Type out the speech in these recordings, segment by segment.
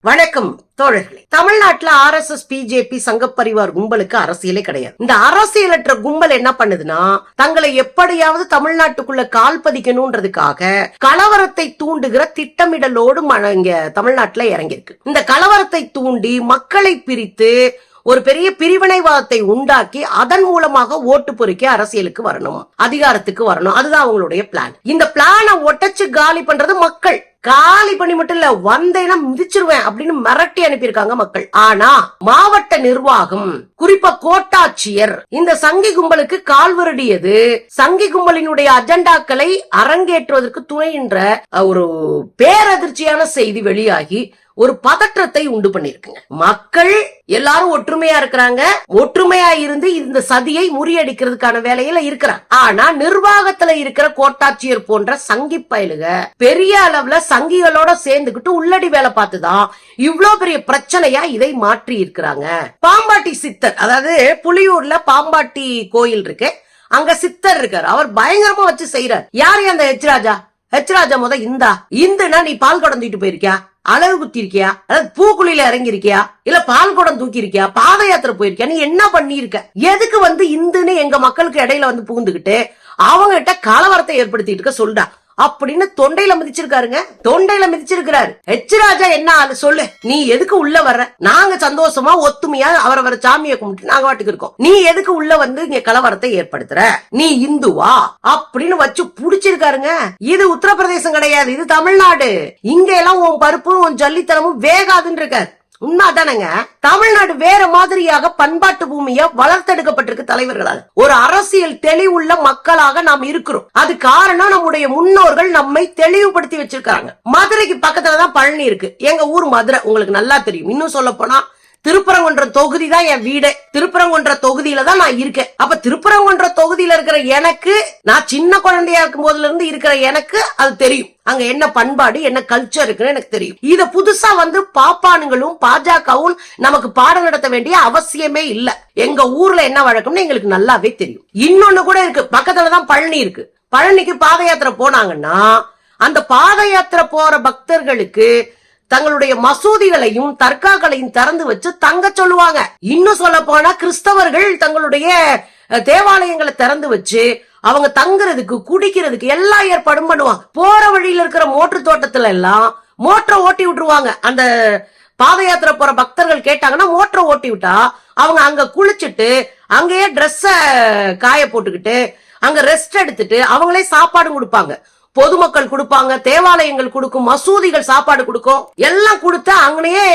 வணக்கம் தோழர்களே. தமிழ்நாட்டுல R S S BJP Sangh Parivar கும்பலுக்கு அரசியலே கிடையாது. இந்த அரசியலற்ற கும்பல் என்ன பண்ணுதுன்னா தங்களை எப்படியாவது தமிழ்நாட்டுக்குள்ள கால் பதிக்கணும்ன்றதுக்காக கலவரத்தை தூண்டுகிற திட்டமிடலோடு ம- இங்க தமிழ்நாட்டுல இறங்கியிருக்கு. இந்த கலவரத்தை தூண்டி மக்களை பிரித்து ஒரு பெரிய பிரிவினைவாதத்தை உண்டாக்கி அதன் மூலமாக ஓட்டு பொறுக்கி அரசியலுக்கு வரணும் அதிகாரத்துக்கு வரணும். அதுதான் அவங்களுடைய பிளான் இந்த பிளானை ஒட்டச்சு காலி பண்றது மக்கள். காலி பண்ணி மட்டும் இல்ல வந்தேன்னா மிதிச்சிருவேன் அப்படின்னு மிரட்டி அனுப்பியிருக்காங்க மக்கள். ஆனா மாவட்ட நிர்வாகம் குறிப்பா கோட்டாட்சியர் இந்த சங்கி கும்பலுக்கு கால்வரடியது சங்கி கும்பலினுடைய அஜெண்டாக்களை அரங்கேற்றுவதற்கு துணைன்ற ஒரு பேரதிர்ச்சியான செய்தி வெளியாகி ஒரு பதற்றத்தை உண்டு பண்ணிருக்குங்க மக்கள் எல்லாரும் ஒற்றுமையா இருக்கிறாங்க. ஒற்றுமையா இருந்து இந்த சதியை முறியடிக்கிறதுக்கான வேலையில இருக்கிறாங்க. ஆனா நிர்வாகத்துல இருக்கிற கோட்டாட்சியர் போன்ற சங்கி பயலுக பெரிய அளவுல சங்கிகளோட சேர்ந்துகிட்டு உள்ளடி வேலை பார்த்துதான் இவ்ளோ பெரிய பிரச்சனையா இதை மாற்றி இருக்கிறாங்க. பாம்பாட்டி சித்தர் அதாவது புலியூர்ல பாம்பாட்டி கோயில் இருக்கு. அங்க சித்தர் இருக்காரு. அவர் பயங்கரமா வச்சு செய்யறார் யாரு அந்த ஹெச் ராஜா? ஹெச் ராஜா முத இந்தா. இந்துனா நீ பால் குடம் தூக்கிட்டு போயிருக்கியா? அளவு குத்தி இருக்கியா அதாவது பூக்குழியில இறங்கி இருக்கியா இல்ல பால் குடம் தூக்கி இருக்கியா பாத யாத்திரை போயிருக்கியா? நீ என்ன பண்ணிருக்க எதுக்கு வந்து இந்துன்னு எங்க மக்களுக்கு இடையில வந்து புகுந்துகிட்டு அவங்க கிட்ட கலவரத்தை ஏற்படுத்திட்டு இருக்க சொல்றா. அப்படின்னு தொண்டையில மிதிச்சிருக்காருங்க. தொண்டையில மிதிச்சிருக்கிறாரு. ஹெச் ராஜா என்ன ஆளு? சொல்லு. நீ எதுக்கு உள்ள வர்ற? நாங்க சந்தோஷமா ஒத்துமையா அவரவர சாமியை கும்பிட்டு நாங்க வாட்டுக்கு இருக்கோம். நீ எதுக்கு உள்ள வந்து இங்க கலவரத்தை ஏற்படுத்துற? நீ இந்துவா? அப்படின்னு வச்சு புடிச்சிருக்காருங்க. இது உத்தரப்பிரதேசம் கிடையாது. இது தமிழ்நாடு. இங்க எல்லாம் உன் பருப்பும் உன் ஜல்லித்தனமும் வேகாதுன்னு இருக்காரு. உண்மைதானங்க? தமிழ்நாடு வேற மாதிரியாக பண்பாட்டு பூமியா வளர்த்தெடுக்கப்பட்டிருக்கு தலைவர்களால். ஒரு அரசியல் தெளிவுள்ள மக்களாக நாம் இருக்கிறோம். அது காரணம் நம்முடைய முன்னோர்கள் நம்மை தெளிவுபடுத்தி வச்சிருக்காங்க. மதுரைக்கு பக்கத்துலதான் பழனி இருக்கு. எங்க ஊர் மதுரை உங்களுக்கு நல்லா தெரியும். இன்னும் சொல்ல போனா திருப்பரங்குன்றம் தொகுதி தான் என் வீடு. திருப்பரங்குன்ற தொகுதியில தான் நான் இருக்கேன். அப்ப திருப்பரங்குன்ற தொகுதியில இருக்கிற எனக்கு நான் சின்ன குழந்தையா இருக்கும் போதுல இருந்து இருக்கிற எனக்கு அது தெரியும். அங்க என்ன பண்பாடு என்ன கல்ச்சர் இருக்குன்னு எனக்கு தெரியும். இத புதுசா வந்து பாப்பானுங்களும் பாஜகவும் நமக்கு பாடம் நடத்த வேண்டிய அவசியமே இல்ல. எங்க ஊர்ல என்ன வழக்கம்னு எங்களுக்கு நல்லாவே தெரியும். இன்னொன்னு கூட இருக்கு. பக்கத்துலதான் பழனி இருக்கு. பழனிக்கு பாத யாத்திரை போனாங்கன்னா அந்த பாத யாத்திரை போற பக்தர்களுக்கு தங்களுடைய மசூதிகளையும் தர்காக்களையும் திறந்து வச்சு தங்க சொல்லுவாங்க. இன்னும் சொல்ல போனா கிறிஸ்தவர்கள் தங்களுடைய தேவாலயங்களை திறந்து வச்சு அவங்க தங்குறதுக்கு குடிக்கிறதுக்கு எல்லா ஏற்பாடும் பண்ணுவாங்க. போற வழியில இருக்கிற மோட்டர் தோட்டத்துல எல்லாம் மோட்டரை ஓட்டி விட்டுருவாங்க. அந்த பாத யாத்திரை போற பக்தர்கள் கேட்டாங்கன்னா மோட்டரை ஓட்டி விட்டா அவங்க அங்க குளிச்சுட்டு அங்கேயே ட்ரெஸ்ஸ காய போட்டுக்கிட்டு அங்க ரெஸ்ட் எடுத்துட்டு அவங்களே சாப்பாடு கொடுப்பாங்க. பொதுமக்கள் கொடுப்பாங்க தேவாலயங்கள் கொடுக்கும் மசூதிகள் சாப்பாடு கொடுக்கும் எல்லாம் கொடுத்தா அங்கனையே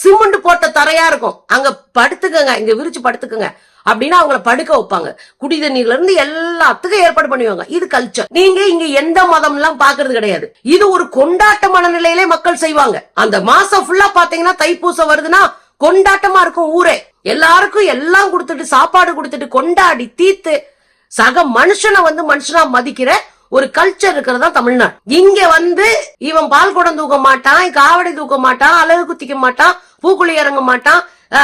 சிமெண்ட் போட்ட தரையா இருக்கும். அங்க படுத்துக்கங்க இங்க விரிச்சு படுத்துக்கங்க. அப்படின்னு அவங்கள படுக்க வைப்பாங்க. குடி தண்ணீர்ல இருந்து எல்லாத்துக்கும் ஏற்பாடு பண்ணுவாங்க இது கல்ச்சர் நீங்க இங்க எந்த மதம் எல்லாம் பாக்குறது கிடையாது. இது ஒரு கொண்டாட்ட மனநிலையிலே மக்கள் செய்வாங்க. அந்த மாசம் ஃபுல்லா பாத்தீங்கன்னா தைப்பூசம் வருதுன்னா கொண்டாட்டமா இருக்கும் ஊரே. எல்லாருக்கும் எல்லாம் கொடுத்துட்டு சாப்பாடு கொடுத்துட்டு கொண்டாடி தீத்து சக மனுஷனை வந்து மனுஷனா மதிக்கிற ஒரு கல்ச்சர் இருக்கிறதா தமிழ்நாடு. இங்க வந்து இவன் பால் குடம் தூக்க மாட்டான் காவடி தூக்க மாட்டான் அழகு குத்திக்க மாட்டான் பூக்குழி இறங்க மாட்டான்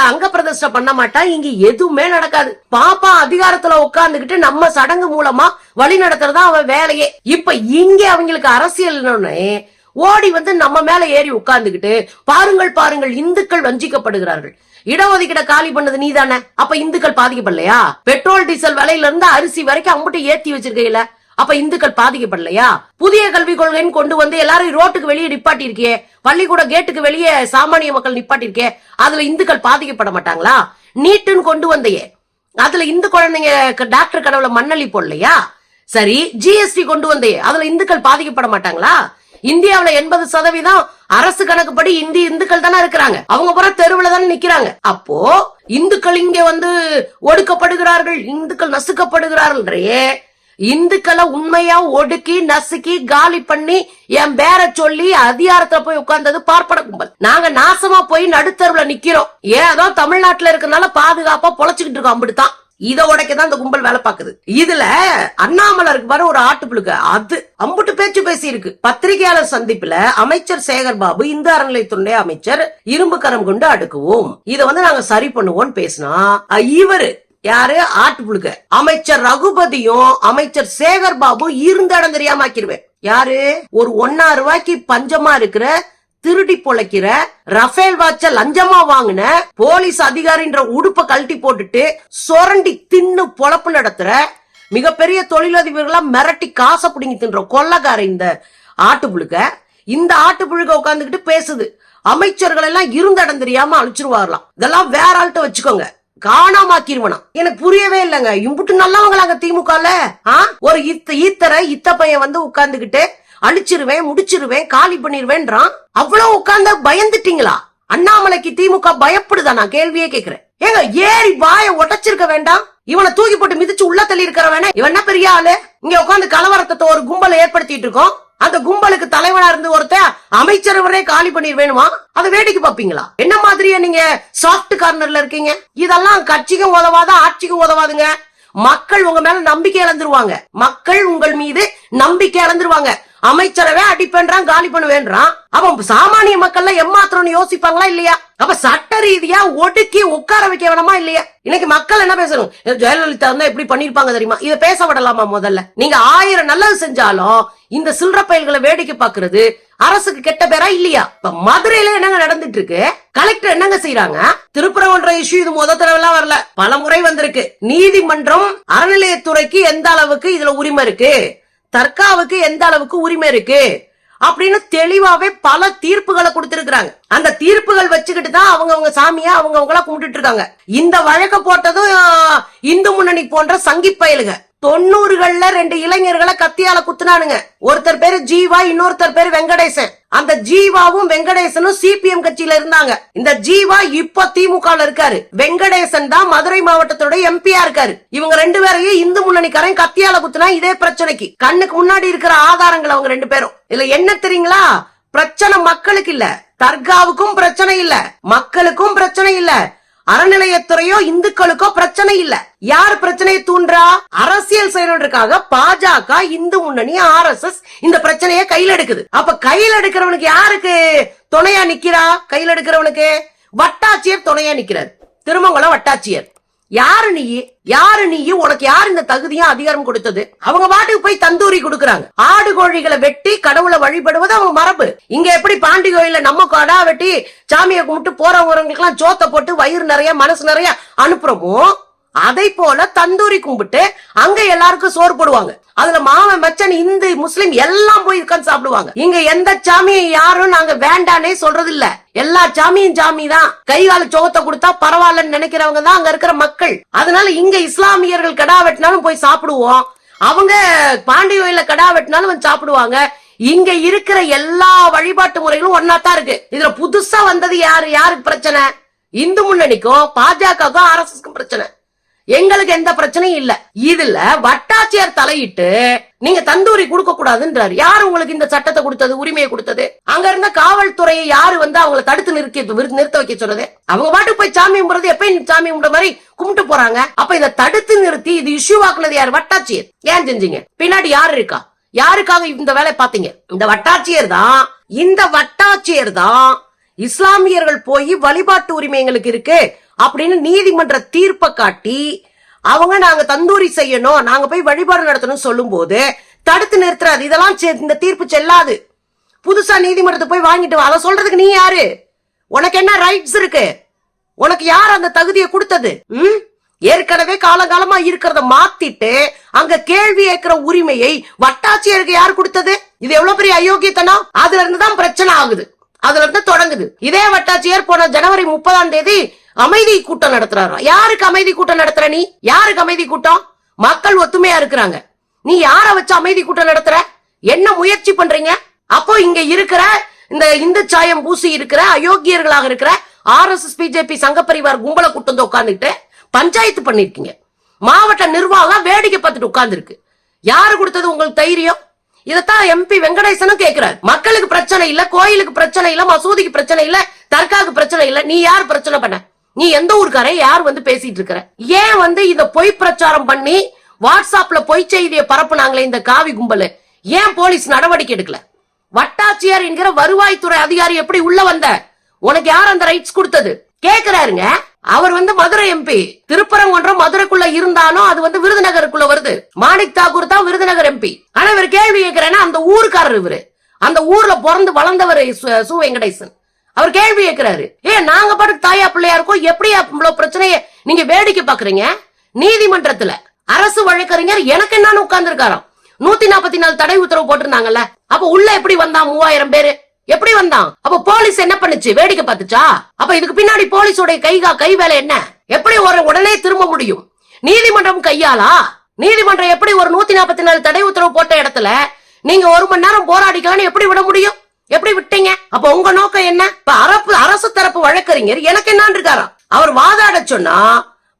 அங்க பிரதிஷ்ட பண்ண மாட்டான். இங்க எதுவுமே நடக்காது. பாப்பா அதிகாரத்துல உட்கார்ந்துகிட்டு நம்ம சடங்கு மூலமா வழி நடத்துறதா அவன் வேலையே. இப்ப இங்க அவங்களுக்கு அரசியல்னே ஓடி வந்து நம்ம மேல ஏறி உட்கார்ந்துகிட்டு பாருங்கள் பாருங்கள் இந்துக்கள் வஞ்சிக்கப்படுகிறார்கள். இடஒதுக்கீட காலி பண்ணது நீதானே? அப்ப இந்துக்கள் பாதிக்கப்படலையா? பெட்ரோல் டீசல் விலையில இருந்து அரிசி வரைக்கும் அம்புட்டு ஏத்தி வச்சிருக்கீங்களா அப்ப இந்துக்கள் பாதிக்கப்படலையா? புதிய கல்விக் கொள்கைன்னு கொண்டு வந்து எல்லாரும் ரோட்டுக்கு வெளியே நிப்பாட்டி இருக்கியே பள்ளிக்கூட கேட்டுக்கு வெளியே சாமானிய மக்கள் நிப்பாட்டி இருக்கே அதுல இந்துக்கள் பாதிக்கப்பட மாட்டாங்களா? நீட்டுன்னு கொண்டு வந்தையே. அதுல இந்து குழந்தைங்க டாக்டர் கடவுள மண்ணளி போடலையா? சரி ஜிஎஸ்டி கொண்டு வந்தையே. அதுல இந்துக்கள் பாதிக்கப்பட மாட்டாங்களா? இந்தியாவுல எண்பது சதவீதம் அரசு கணக்குப்படி இந்தி இந்துக்கள் தானே இருக்கிறாங்க. அவங்க பூரா தெருவுல தானே நிக்கிறாங்க. அப்போ இந்துக்கள் இங்க வந்து ஒடுக்கப்படுகிறார்கள் இந்துக்கள் நசுக்கப்படுகிறார்கள்ன்றே இந்துக்களை உண்மையா ஒடுக்கி நசுக்கி காலி பண்ணி என் பேர சொல்லி அதிகாரத்துல போய் உட்கார்ந்தது பார்ப்பன கும்பல். நாங்க நாசமா போய் நடுத்தருவுல நிக்கிறோம். ஏதோ தமிழ்நாட்டுல இருக்கனால பாதுகாப்பா பொழைச்சுக்கிட்டு இருக்கோம் அப்படித்தான். இத உடைக்கதான் இந்த கும்பல் வேலை பாக்குது இதுல அண்ணாமலருக்கு பாரு ஒரு ஆட்டு புழுக்க அது அம்புட்டு பேச்சு பேசி இருக்கு பத்திரிகையாளர் சந்திப்புல அமைச்சர் சேகர் பாபு இந்து அறநிலையத்துறை அமைச்சர் இரும்பு கரம் கொண்டு அடுக்குவோம். இத வந்து நாங்க சரி பண்ணுவோம்னு பேசினா இவரு யாரு? ஆட்டுப்புழுக்க அமைச்சர் ரகுபதியும் அமைச்சர் சேகர் பாபு இருந்த இடம் தெரியாம ஆக்கிருவேன் யாரு? ஒரு ஒன்னா ரூபாய்க்கு பஞ்சமா இருக்கிற திருடி பொழைக்கிற ரஃபேல் வாட்ச லஞ்சமா வாங்கின போலீஸ் அதிகாரின்ற உடுப்ப கழட்டி போட்டுட்டு சொரண்டி தின்னு பொழப்பு நடத்துற மிகப்பெரிய தொழிலதிபர்களா மிரட்டி காசை பிடிங்கி தின்ற கொள்ளக்கார இந்த ஆட்டுப்புழுக்க இந்த ஆட்டுப்புழுக்க உட்காந்துக்கிட்டு பேசுது. அமைச்சர்கள் எல்லாம் இருந்தடம் தெரியாம அழிச்சிருவாரலாம். இதெல்லாம் வேற ஆள்கிட்ட வச்சுக்கோங்க. காணாமாக்கிருவனா எனக்கு புரியவே இல்லைங்க. இம்புட்டு நல்லவங்களாங்க திமுகல. ஆ? ஒரு இத்த ஈத்தரை இத்த பையன் வந்து உட்கார்ந்துகிட்டு அழிச்சிருவேன் முடிச்சிருவேன் காலி பண்ணிருவேன்றான். அவ்வளவு உட்கார்ந்த பயந்துட்டீங்களா? அண்ணாமலைக்கு திமுக பயப்படுதா? நான் கேள்வியே கேக்குறேன் ஏங்க ஏறி வாய உடைச்சிருக்க வேண்டாம்? இவனை தூக்கி போட்டு மிதிச்சு உள்ள தள்ளி இருக்கிறவன இவன் என்ன பெரிய ஆளு? இங்க உட்கார்ந்து கலவரத்தை ஒரு கும்பலை ஏற்படுத்திட்டு இருக்கோம். அந்த கும்பலுக்கு தலைவனா இருந்து ஒருத்தன் அமைச்சரவரே காலி பண்ணிட வேணுமா? அதை வேடிக்கை பாப்பீங்களா என்ன மாதிரியா நீங்க சாஃப்ட் கார்னர்ல இருக்கீங்க? இதெல்லாம் கட்சிக்கும் உதவாத ஆட்சிக்கும் உதவாதுங்க? மக்கள் உங்க மேல நம்பிக்கை இழந்துருவாங்க. மக்கள் உங்கள் மீது நம்பிக்கை இழந்துருவாங்க. அமைச்சரவே அடிப்பேன்றான் காலி பண்ணுவேன்றான். அவன் சாமானிய மக்கள்ல எம்மாத்திரம்னு யோசிப்பாங்களா இல்லையா? அப்ப சட்ட ரீதியா ஒடுக்கி உட்கார வைக்க வேணாமா இல்லையா? இன்னைக்கு மக்கள் என்ன பேசணும்? ஜெயலலிதா இருந்தா எப்படி பண்ணிருப்பாங்க தெரியுமா? இத பேச விடலாமா முதல்ல? நீங்க ஆயிரம் நல்லது செஞ்சாலும் இந்த சில்லற பயல்களை வேடிக்கை பாக்குறது அரசுக்கு கெட்ட பேரா இல்லையா? இப்ப மதுரையில என்னங்க நடந்துட்டு இருக்கு? கலெக்டர் என்னங்க செய்யறாங்க திருப்புறவன்ற இஷ்யூ இது முத தடவை எல்லாம் வரல. பல முறை வந்திருக்கு. நீதிமன்றம் அறநிலையத்துறைக்கு எந்த அளவுக்கு இதுல உரிமை இருக்கு? தர்காவுக்கு எந்த அளவுக்கு உரிமை இருக்கு அப்படின்னு தெளிவாவே பல தீர்ப்புகளை கொடுத்திருக்கிறாங்க. அந்த தீர்ப்புகள் வச்சுக்கிட்டு தான் அவங்க அவங்க சாமியா அவங்க அவங்களா கும்பிட்டுட்டு இருக்காங்க. இந்த வழக்க போட்டதும் இந்து முன்னணி போன்ற சங்கி பயலுங்க. தொண்ணூறுகள்ல ரெண்டு இளைஞர்களை கத்தியால குத்துனானுங்க. ஒருத்தர் பேரு ஜீவா இன்னொருத்தர் பேரு வெங்கடேசன். அந்த ஜீவாவும் வெங்கடேசனும் சிபிஎம் கட்சியில இருந்தாங்க. இந்த ஜீவா இப்ப திமுக இருக்காரு. வெங்கடேசன் தான் மதுரை மாவட்டத்தோட எம்பியா இருக்காரு. இவங்க ரெண்டு பேரையும் இந்து முன்னணிக்காரன் கத்தியால குத்துனா இதே பிரச்சனைக்கு. கண்ணுக்கு முன்னாடி இருக்கிற ஆதாரங்கள் அவங்க ரெண்டு பேரும். இதுல என்ன தெரியுங்களா? பிரச்சனை மக்களுக்கு இல்ல. தர்காவுக்கும் பிரச்சனை இல்ல. மக்களுக்கும் பிரச்சனை இல்ல. அறநிலையத்துறையோ இந்துக்களுக்கோ பிரச்சனை இல்ல. யார் பிரச்சனையை தூண்டுறா? அரசியல் செயலருக்காக பாஜக இந்து முன்னணி ஆர் எஸ் எஸ் இந்த பிரச்சனையை கையில எடுக்குது. அப்ப கையில எடுக்கிறவனுக்கு யாருக்கு துணையா நிக்கிறா? கையில எடுக்கிறவனுக்கு வட்டாட்சியர் துணையா நிக்கிறார். திருமங்கலம் வட்டாட்சியர். யாரு நீ? யாரு நீ? உனக்கு யார் இந்த தகுதியும் அதிகாரம் கொடுத்தது? அவங்க பாட்டுக்கு போய் தந்தூரி கொடுக்கறாங்க. ஆடு கோழிகளை வெட்டி கடவுளை வழிபடுவது அவங்க மரபு. இங்க எப்படி பாண்டி கோயில நம்ம கடா வெட்டி சாமியை கும்பிட்டு போறவங்களுக்கு எல்லாம் சோத்த போட்டு வயிறு நிறைய மனசு நிறைய அனுப்புறமோ அதை போல தந்தூரி கும்பிட்டு அங்க எல்லாருக்கும் சோறு போடுவாங்க. அதுல மாமன் மச்சன் இந்து முஸ்லிம் எல்லாம் போய் உட்கார்ந்து சாப்பிடுவாங்க. இங்க எந்த சாமியும் யாரும் நாங்க வேண்டானே சொல்றது இல்ல எல்லா சாமியும் சாமி தான் கை கால சோகத்தை கொடுத்தா பரவாயில்லன்னு நினைக்கிறவங்க தான் அங்க இருக்கிற மக்கள். அதனால இங்க இஸ்லாமியர்கள் கடா வெட்டினாலும் போய் சாப்பிடுவோம். அவங்க பாண்டி கோயில கடா வெட்டினாலும் வந்து சாப்பிடுவாங்க. இங்க இருக்கிற எல்லா வழிபாட்டு முறைகளும் ஒன்னா தான் இருக்கு. இதுல புதுசா வந்தது யாரு? யாருக்கு பிரச்சனை? இந்து முன்னணிக்கும் பாஜகவுக்கும் ஆர் எஸ் பிரச்சனை. எங்களுக்கு எந்த பிரச்சனையும் இல்ல. இதுல வட்டாட்சியர் தலையிட்டு நீங்க தந்தூரி கொடுக்க கூடாதுன்றாரு. யாரு உங்களுக்கு இந்த சட்டத்தை கொடுத்தது உரிமையை கொடுத்தது? அங்க இருந்த காவல்துறையை யாரு வந்து அவங்கள தடுத்து நிறுத்தி நிறுத்த வைக்க சொன்னது? அவங்க பாட்டுக்கு போய் சாமி கும்பிடுறது எப்பயும் சாமி கும்பிட மாதிரி கும்பிட்டு போறாங்க. அப்ப இதை தடுத்து நிறுத்தி இது இஷ்யூ ஆக்குனது யார்? வட்டாட்சியர். ஏன் செஞ்சீங்க? பின்னாடி யாரு இருக்கா? யாருக்காக இந்த வேலை பாத்தீங்க இந்த வட்டாட்சியர் தான் இந்த வட்டாட்சியர் தான் இஸ்லாமியர்கள் போய் வழிபாட்டு உரிமை எங்களுக்கு இருக்கு. அப்படின்னு நீதிமன்ற தீர்ப்பை காட்டி அவங்க நாங்க தந்தூரி செய்யணும் நாங்க போய் வழிபாடு நடத்தணும் சொல்லும் போது தடுத்து நிறுத்துறாது இதெல்லாம் செ- இந்த தீர்ப்பு செல்லாது. புதுசா நீதிமன்றத்தை போய் வாங்கிட்டு வா. அதை சொல்றதுக்கு நீ யாரு? உனக்கு என்ன ரைட்ஸ் இருக்கு? உனக்கு யார் அந்த தகுதியை கொடுத்தது? ம்? ஏற்கனவே காலகாலமா இருக்கிறத மாத்திட்டு அங்க கேள்வி கேட்கிற உரிமையை வட்டாட்சியருக்கு யார் கொடுத்தது? இது எவ்வளவு பெரிய அயோக்கியத்தனம்? அதுல இருந்து தான் பிரச்சனை ஆகுது. அதுல இருந்து தொடங்குது. இதே வட்டாட்சியர் போன ஜனவரி முப்பதாம் தேதி அமைதி கூட்டம் நடத்துறாரு யாருக்கு அமைதி கூட்டம் நடத்துற நீ? யாருக்கு அமைதி கூட்டம்? மக்கள் ஒத்துமையா இருக்கிறாங்க. நீ யார வச்சு அமைதி கூட்டம் நடத்துற? என்ன முயற்சி பண்றீங்க? அப்போ இங்க இருக்கிற இந்த இந்து சாயம் பூசி இருக்கிற அயோக்கியர்களாக இருக்கிற R S S BJP Sangh Parivar கும்பல கூட்டம் வந்து உட்கார்ந்துட்டு பஞ்சாயத்து பண்ணிருக்கீங்க மாவட்ட நிர்வாகம் வேடிக்கை பார்த்துட்டு உட்கார்ந்துருக்கு. யாரு கொடுத்தது உங்களுக்கு தைரியம்? இதத்தான் எம்பி வெங்கடேசனும் கேக்குறாரு. மக்களுக்கு பிரச்சனை இல்ல கோயிலுக்கு பிரச்சனை இல்ல மசூதிக்கு பிரச்சனை இல்ல தர்காவுக்கு பிரச்சனை இல்ல. நீ யார் பிரச்சனை பண்ண? நீ எந்த ஊருக்கார யார் வந்து பேசிட்டு இருக்கிற? ஏன் வந்து இத பொய் பிரச்சாரம் பண்ணி வாட்ஸ்அப்ல பொய் செய்தியை பரப்புனாங்களே இந்த காவி கும்பல்? ஏன் போலீஸ் நடவடிக்கை எடுக்கல? வட்டாட்சியர் என்கிற வருவாய்த்துறை அதிகாரி எப்படி உள்ள வந்த? உனக்கு யார் அந்த ரைட்ஸ் கொடுத்தது? கேக்குறாருங்க. அவர் வந்து மதுரை எம்பி திருப்பரங்குன்றம் மதுரைக்குள்ள இருந்தாலும் அது வந்து விருதுநகருக்குள்ள வருது. மாணிக் தாக்கூர் தான் விருதுநகர் எம்பி ஆனா இவர் கேள்வி கேட்கிறேன்னா அந்த ஊருக்காரர் இவரு. அந்த ஊர்ல பிறந்து வளர்ந்தவர் சு வெங்கடேசன். அவர் கேள்வி கேட்கிறாரு ஏ நாங்க பாட்டுக்கு தாயா பிள்ளையா இருக்கோம். எப்படி இவ்வளவு பிரச்சனையை நீங்க வேடிக்கை பாக்குறீங்க? நீதிமன்றத்துல அரசு வழக்கறிஞர் எனக்கு என்னன்னு உட்கார்ந்து நூத்தி நாற்பத்தி நாலு தடை உத்தரவு போட்டிருந்தாங்கல்ல. அப்ப உள்ள எப்படி வந்தான் மூவாயிரம் பேரு? எப்படி வந்தான்? அப்ப போலீஸ் என்ன பண்ணுச்சு? வேடிக்கை பார்த்துச்சா? அப்ப இதுக்கு பின்னாடி போலீஸோட கை கை வேலை என்ன? எப்படி ஒரு உடனே திரும்ப முடியும்? நீதிமன்றம் கையாளா? நீதிமன்றம் எப்படி ஒரு நூத்தி நாற்பத்தி நாலு தடை உத்தரவு போட்ட இடத்துல நீங்க ஒரு மணி நேரம் போராடிக்கலாம்னு எப்படி விட முடியும்? எப்படி விட்டீங்க? அப்ப உங்க நோக்கம் என்ன? இப்ப அரப்பு அரசு தரப்பு வழக்கறிஞர் எனக்கு என்னன்னு இருக்காராம். அவர் வாதாட சொன்னா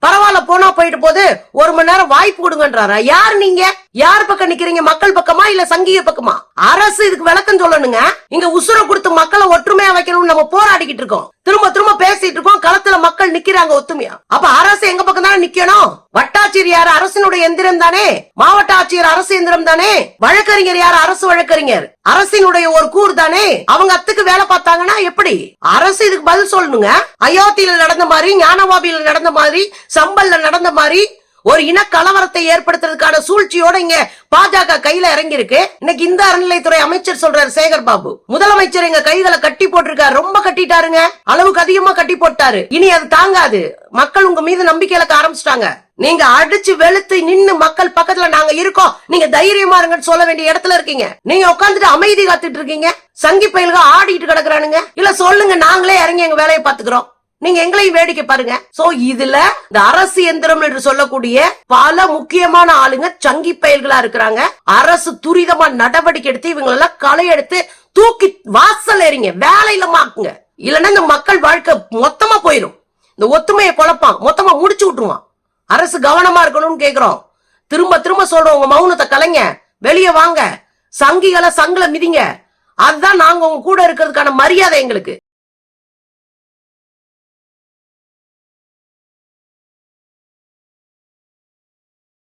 பரவாயில்ல போனா போயிட்டு போது ஒரு மணி நேரம் வாய்ப்பு கொடுங்கன்றாரா? யார் நீங்க? யார் பக்கம் நிக்கிறீங்க? மக்கள் பக்கமா இல்ல சங்கிய பக்கமா? அரசு இதுக்கு விளக்கம் சொல்லணுங்க. இங்க உசுர கொடுத்து மக்களை ஒற்றுமையா வைக்கணும்னு நம்ம போராடிக்கிட்டு இருக்கோம். திரும்ப திரும்ப பேசிட்டு இருக்கோம். களத்துல மக்கள் நிக்கிறாங்க ஒத்துமையா? அப்ப அரசு எங்க பக்கம் தானே நிக்கணும்? வட்டாட்சியர் யார்? அரசினுடைய எந்திரம் தானே? மாவட்ட ஆட்சியர் அரசு எந்திரம் தானே? வழக்கறிஞர் யார்? அரசு வழக்கறிஞர். அரசினுடைய ஒரு கூர் தானே? அவங்க அத்துக்கு வேலை பார்த்தாங்கன்னா எப்படி? அரசு இதுக்கு பதில் சொல்லணுங்க. அயோத்தியில நடந்த மாதிரி ஞானவாபியில நடந்த மாதிரி சம்பல்ல நடந்த மாதிரி ஒரு இன கலவரத்தை ஏற்படுத்துறதுக்கான சூழ்ச்சியோட இங்க பாஜக கையில இறங்கி இருக்கு இன்னைக்கு இந்த அறநிலைத்துறை அமைச்சர் சொல்றாரு சேகர் பாபு. முதலமைச்சர் எங்க கைகளை கட்டி போட்டிருக்காரு. ரொம்ப கட்டிட்டாருங்க. அளவுக்கு அதிகமா கட்டி போட்டாரு. இனி அது தாங்காது. மக்கள் உங்க மீது நம்பிக்கை இழக்க ஆரம்பிச்சிட்டாங்க. நீங்க அடிச்சு வெளுத்து நின்னு மக்கள் பக்கத்துல நாங்க இருக்கோம். நீங்க தைரியமா இருங்கன்னு சொல்ல வேண்டிய இடத்துல இருக்கீங்க. நீங்க உட்காந்துட்டு அமைதி காத்துட்டு இருக்கீங்க. சங்கி பயில்கள் ஆடிட்டு கிடக்குறானுங்க. இல்ல சொல்லுங்க நாங்களே இறங்கி எங்க வேலையை பாத்துக்கிறோம் நீங்க எங்களையும் வேடிக்கை பாருங்க. சோ இதுல இந்த அரசு எந்திரம் என்று சொல்லக்கூடிய பல முக்கியமான ஆளுங்க சங்கி பயல்களா இருக்கிறாங்க. அரசு துரிதமா நடவடிக்கை எடுத்து இவங்களெல்லாம் களை எடுத்து தூக்கி வாசல் எறிங்க வேலையில மாக்குங்க. இல்லைன்னா இந்த மக்கள் வாழ்க்கை மொத்தமா போயிடும் இந்த ஒத்துமையை குழப்பான் மொத்தமா முடிச்சு விட்டுருவான். அரசு கவனமா இருக்கணும்னு கேக்குறோம். திரும்ப திரும்ப சொல்றோம் உங்க மௌனத்தை கலைங்க வெளியே வாங்க. சங்கிகளை சங்கில மிதிங்க. அதுதான் நாங்க உங்க கூட இருக்கிறதுக்கான மரியாதை எங்களுக்கு.